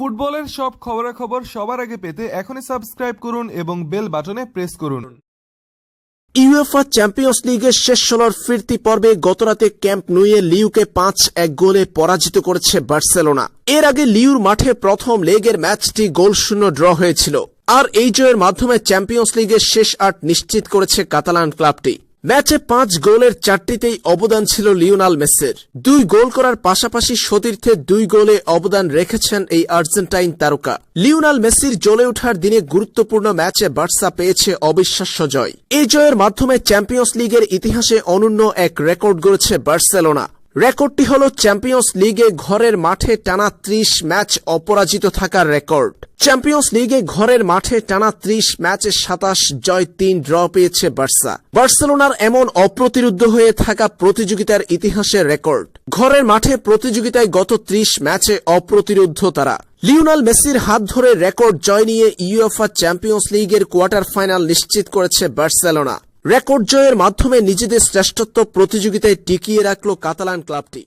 ফুটবলের সব খবরাখবর সবার আগে পেতে এখনই সাবস্ক্রাইব করুন এবং বেল বাটনে প্রেস করুন। ইউএফা চ্যাম্পিয়ন্স লিগের শেষ ষোলোর ফিরতি পর্বে গতরাতে ক্যাম্প নুয়ে লিউকে পাঁচ এক গোলে পরাজিত করেছে বার্সেলোনা। এর আগে লিউর মাঠে প্রথম লেগের ম্যাচটি গোল শূন্য ড্র হয়েছিল। আর এই জয়ের মাধ্যমে চ্যাম্পিয়ন্স লিগের শেষ আট নিশ্চিত করেছে কাতালান ক্লাবটি। ম্যাচে পাঁচ গোলের চারটিতেই অবদান ছিল লিওনাল মেসির। দুই গোল করার পাশাপাশি সতীর্থে দুই গোলে অবদান রেখেছেন এই আর্জেন্টাইন তারকা। লিওনাল মেসির জ্বলে ওঠার দিনে গুরুত্বপূর্ণ ম্যাচে বার্সা পেয়েছে অবিশ্বাস্য জয়। এই জয়ের মাধ্যমে চ্যাম্পিয়ন্স লিগের ইতিহাসে অনন্য এক রেকর্ড গড়েছে বার্সেলোনা। রেকর্ডটি হল চ্যাম্পিয়ন্স লিগে ঘরের মাঠে টানা ত্রিশ ম্যাচ অপরাজিত থাকার রেকর্ড। চ্যাম্পিয়ন্স লিগে ঘরের মাঠে টানা ত্রিশ ম্যাচে সাতাশ জয়, তিন ড্র পেয়েছে বার্সা। বার্সেলোনার এমন অপ্রতিরুদ্ধ হয়ে থাকা প্রতিযোগিতার ইতিহাসের রেকর্ড। ঘরের মাঠে প্রতিযোগিতায় গত ত্রিশ ম্যাচে অপ্রতিরুদ্ধ তারা। লিওনাল মেসির হাত ধরে রেকর্ড জয় নিয়ে ইউএফা চ্যাম্পিয়ন্স লিগের কোয়ার্টার ফাইনাল নিশ্চিত করেছে বার্সেলোনা। রেকর্ড জয়ের মাধ্যমে নিজেদের শ্রেষ্ঠত্ব প্রতিযোগিতায় টিকিয়ে রাখল কাতালান ক্লাবটি।